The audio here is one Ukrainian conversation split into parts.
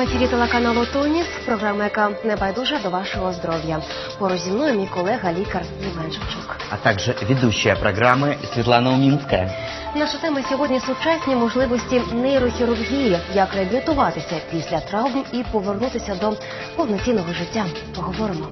прямому ефірі телеканалу Тоніс, програма, яка не байдужа до вашого здоров'я. Поруч зі мною мій колега лікар Євген Шевчук. а також ведущая програми Світлана Умінська. Наша тема сьогодні сучасні можливості нейрохірургії, як реабілітуватися після травм і повернутися до повноцінного життя. Поговоримо.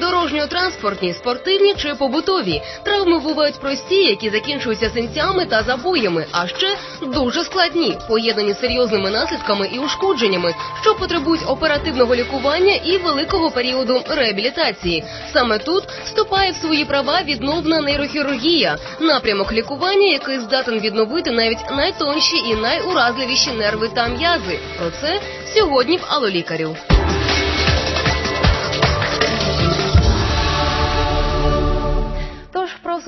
Дорожньо-транспортні, спортивні чи побутові травми бувають прості, які закінчуються синцями та забоями, а ще дуже складні, поєднані з серйозними наслідками і ушкодженнями, що потребують оперативного лікування і великого періоду реабілітації. Саме тут вступає в свої права відновна нейрохірургія, напрямок лікування, який здатен відновити навіть найтонші і найуразливіші нерви та м'язи. Про це сьогодні в Алолікарю.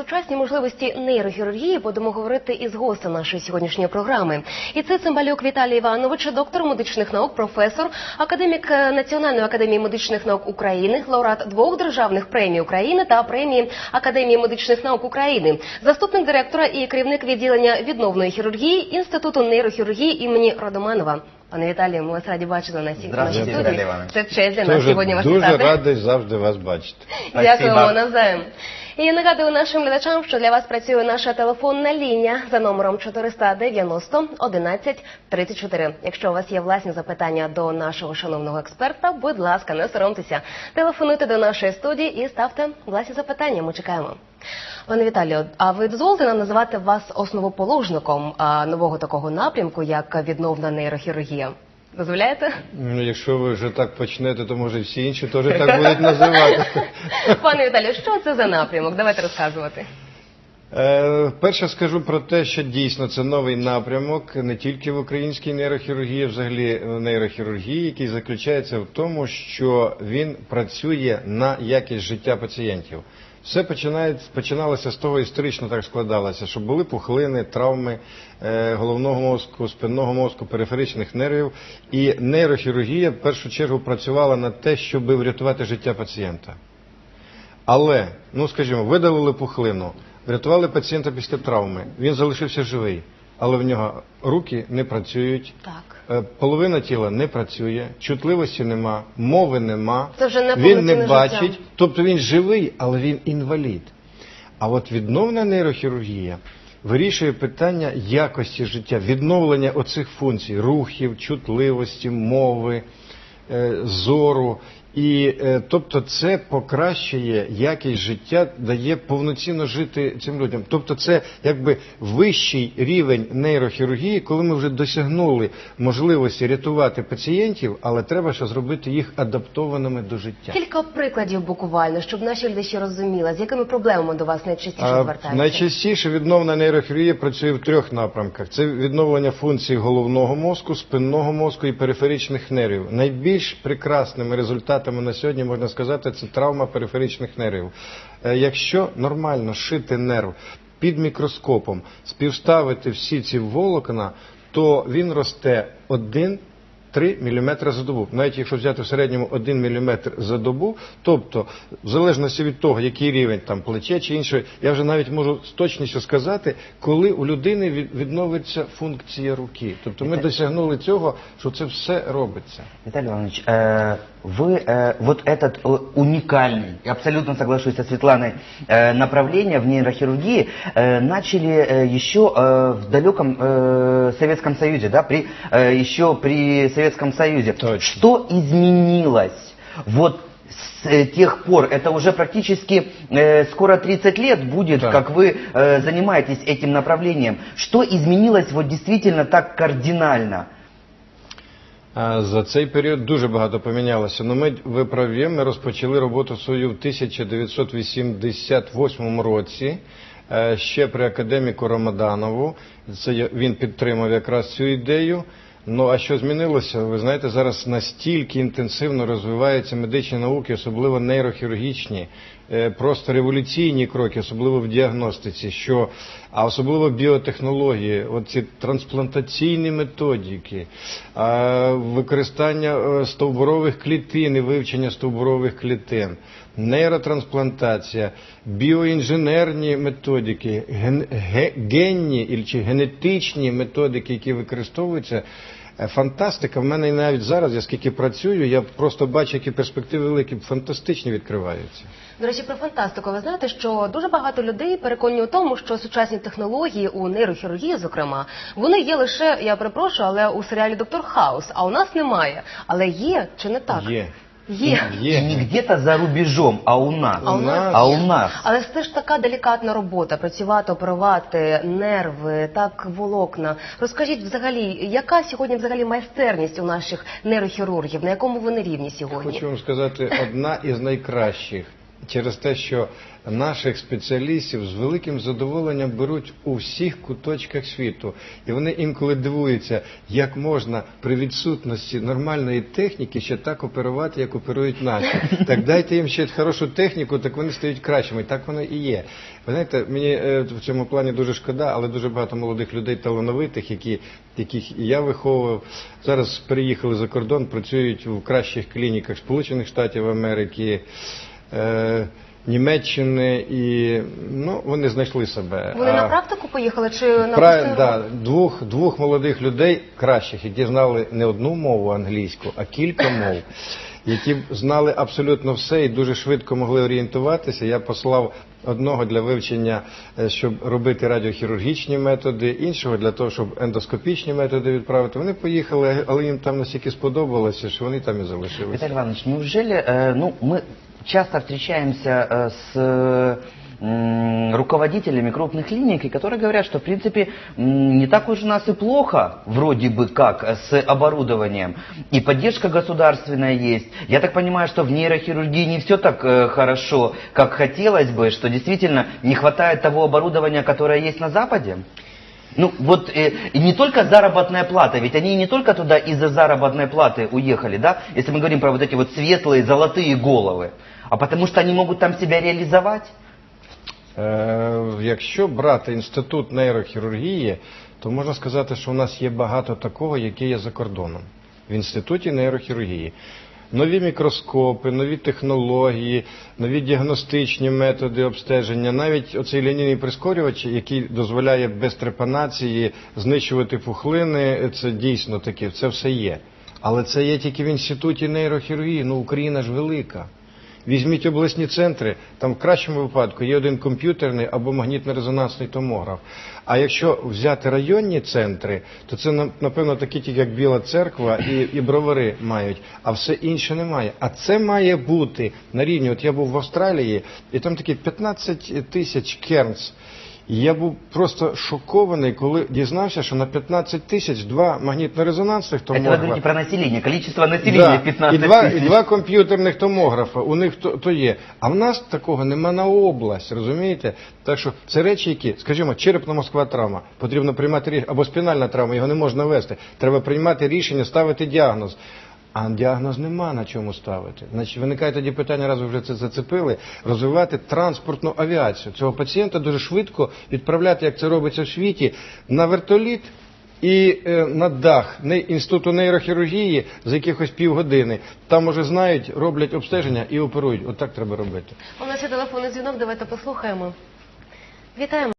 Сучасні можливості нейрохірургії будемо говорити із гостем нашої сьогоднішньої програми. І це цимбалюк Віталій Іванович, доктор медичних наук, професор, академік е, Національної академії медичних наук України, лауреат двох державних премій України та премії Академії медичних наук України, заступник директора і керівник відділення відновної хірургії Інституту нейрохірургії імені Родоманова. Пане Віталію, ми вас раді бачити на всій нашій студії. Віталій Це честь для нас сьогодні вас дуже радий завжди вас бачити. Дякуємо навзаєм. І нагадую нашим глядачам, що для вас працює наша телефонна лінія за номером 490 11 34. Якщо у вас є власні запитання до нашого шановного експерта, будь ласка, не соромтеся. Телефонуйте до нашої студії і ставте власні запитання. Ми чекаємо. Пане Віталію, а ви дозволите нам називати вас основоположником нового такого напрямку, як відновна нейрохірургія? Дозволяєте? Ну, якщо ви вже так почнете, то може всі інші теж так будуть називати. Пане Віталію, що це за напрямок? Давайте розказувати. Е, перше скажу про те, що дійсно це новий напрямок не тільки в українській нейрохірургії, а взагалі в нейрохірургії, який заключається в тому, що він працює на якість життя пацієнтів. Все починалося з того, історично так складалося, що були пухлини, травми е, головного мозку, спинного мозку, периферичних нервів. І нейрохірургія в першу чергу працювала на те, щоб врятувати життя пацієнта. Але, ну скажімо, видалили пухлину, врятували пацієнта після травми. Він залишився живий, але в нього руки не працюють, Так. е, половина тіла не працює, чутливості нема, мови нема. Це вже не він не бачить, життя. тобто він живий, але він інвалід. А от відновна нейрохірургія вирішує питання якості життя, відновлення оцих функцій, рухів, чутливості, мови, е, зору. І е, тобто це покращує якість життя, дає повноцінно жити цим людям. Тобто, це якби вищий рівень нейрохірургії, коли ми вже досягнули можливості рятувати пацієнтів, але треба ще зробити їх адаптованими до життя. Кілька прикладів буквально, щоб наші глядачі розуміли, з якими проблемами до вас найчастіше звертаються. найчастіше відновна нейрохірургія працює в трьох напрямках: це відновлення функцій головного мозку, спинного мозку і периферичних нервів. Найбільш прекрасними результатами на сьогодні можна сказати, це травма периферичних нервів. Е, Якщо нормально шити нерв під мікроскопом, співставити всі ці волокна, то він росте один. 3 мм за добу. Навіть якщо взяти в середньому 1 мм за добу, тобто, в залежності від того, який рівень там плече чи інше, я вже навіть можу з точністю сказати, коли у людини від- відновиться функція руки. Тобто ми досягнули цього, що це все робиться. Виталий Иванович, э, вы э, вот этот э, уникальный, я абсолютно соглашусь со Светланой, э, направление в нейрохирургии э, начали э, еще э, в далеком э, Советском Союзе, да, при, э, еще при Советском Союзе. Точно. Что изменилось вот с э, тех пор? Это уже практически э, скоро 30 лет будет, Да. как вы э, занимаетесь этим направлением. Что изменилось вот действительно так кардинально? А За цей період дуже багато помінялося. Ну, ми ви праві, ми розпочали роботу свою в 1988 році. е, Ще при академіку Рамаданову. Це я- він підтримав якраз цю ідею. Ну а що змінилося? Ви знаєте, зараз настільки інтенсивно розвиваються медичні науки, особливо нейрохірургічні, е, просто революційні кроки, особливо в діагностиці, що а особливо біотехнології, оці трансплантаційні методики, використання е, стовбурових клітин і вивчення стовбурових клітин. Нейротрансплантація, біоінженерні методики, ген, генні і чи генетичні методики, які використовуються. Е, Фантастика. В мене і навіть зараз, я скільки працюю, я просто бачу, які перспективи великі, фантастичні відкриваються. До речі, про фантастику. Ви знаєте, що дуже багато людей переконані у тому, що сучасні технології у нейрохірургії, зокрема, вони є лише, я перепрошую, але у серіалі Доктор Хаус, а у нас немає. Але є чи не так? Є. Є. И не где-то за рубежом, а у нас. А у нас А у нас. Але це ж така делікатна робота працювати, оперувати нерви, так волокна. Розкажіть взагалі, яка сьогодні взагалі майстерність у наших нейрохірургів? На якому вони рівні сьогодні? Хочу вам сказати, одна із найкращих через те, що наших спеціалістів з великим задоволенням беруть у всіх куточках світу. І вони інколи дивуються, як можна при відсутності нормальної техніки ще так оперувати, як оперують наші. Так дайте їм ще хорошу техніку, так вони стають кращими. Так воно і є. Ви знаєте, мені е, в цьому плані дуже шкода, але дуже багато молодих людей талановитих, які, яких я виховував, зараз переїхали за кордон, працюють в кращих клініках Сполучених Штатів Америки. Е, Німеччини і ну вони знайшли себе. Вони А на практику поїхали чи на пра... да, двох, двох молодих людей кращих, які знали не одну мову англійську, а кілька мов, які знали абсолютно все і дуже швидко могли орієнтуватися. Я послав одного для вивчення, е, щоб робити радіохірургічні методи, іншого для того, щоб ендоскопічні методи відправити. Вони поїхали, але їм там настільки сподобалося, що вони там і залишилися. Виталий Иванович, неужели, э, ну, мы часто встречаемся э, с э, м, руководителями крупных клиник, и которые говорят, что, в принципе, не так уж у нас и плохо, вроде бы как, с оборудованием. И поддержка государственная есть. Я так понимаю, что в нейрохирургии не все так э, хорошо, как хотелось бы, что действительно не хватает того оборудования, которое есть на Западе? Ну вот э, и не только заработная плата, ведь они не только туда из-за заработной платы уехали, да, если мы говорим про вот эти вот светлые, золотые головы, а потому что они могут там себя реализовать. Е, Якщо брати інститут нейрохірургії, то можна сказати, що у нас є багато такого, яке є за кордоном в інституті нейрохірургії. Нові мікроскопи, нові технології, нові діагностичні методи обстеження, навіть оцей лінійний прискорювач, який дозволяє без трепанації знищувати пухлини, це дійсно таке, це все є. Але це є тільки в інституті нейрохірургії. Ну Україна ж велика. Візьміть обласні центри, там в кращому випадку є один комп'ютерний або магнітно-резонансний томограф. А якщо взяти районні центри, то це на- напевно такі тільки як Біла церква і, і бровари мають, а все інше немає. А це має бути на рівні. От я був в Австралії, і там такі 15 тисяч кернс. І я був просто шокований, коли дізнався, що на 15 тисяч два магнітно-резонансних Это вы томографа. говорите про население, количество населения Да, 15 і, два, і тысяч. два комп'ютерних томографа, у них то, то є. А в нас такого нема на область, розумієте? Так що це речі, які, скажімо, черепно-мозкова травма, потрібно приймати рішення, або спінальна травма, його не можна вести. Треба приймати рішення, ставити діагноз. А діагноз нема на чому ставити. Значить, виникає тоді питання, раз ви вже це зацепили, розвивати транспортну авіацію. Цього пацієнта дуже швидко відправляти, як це робиться в світі, на вертоліт і е, на дах інституту нейрохірургії за якихось півгодини. Там уже знають, роблять обстеження і оперують. От так треба робити. У нас є телефонний дзвінок, давайте послухаємо. Вітаємо.